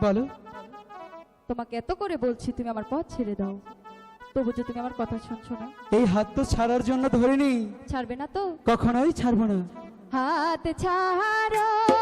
বলো। তোমাকে এত করে বলছি তুমি আমার পথ ছেড়ে দাও। তবু যে তুমি আমার কথা শুনছো না। এই হাত তো ছাড়ার জন্য ধরিনি। ছাড়বে না তো? কখনোই ছাড়বো না। হাত ছাড়ো।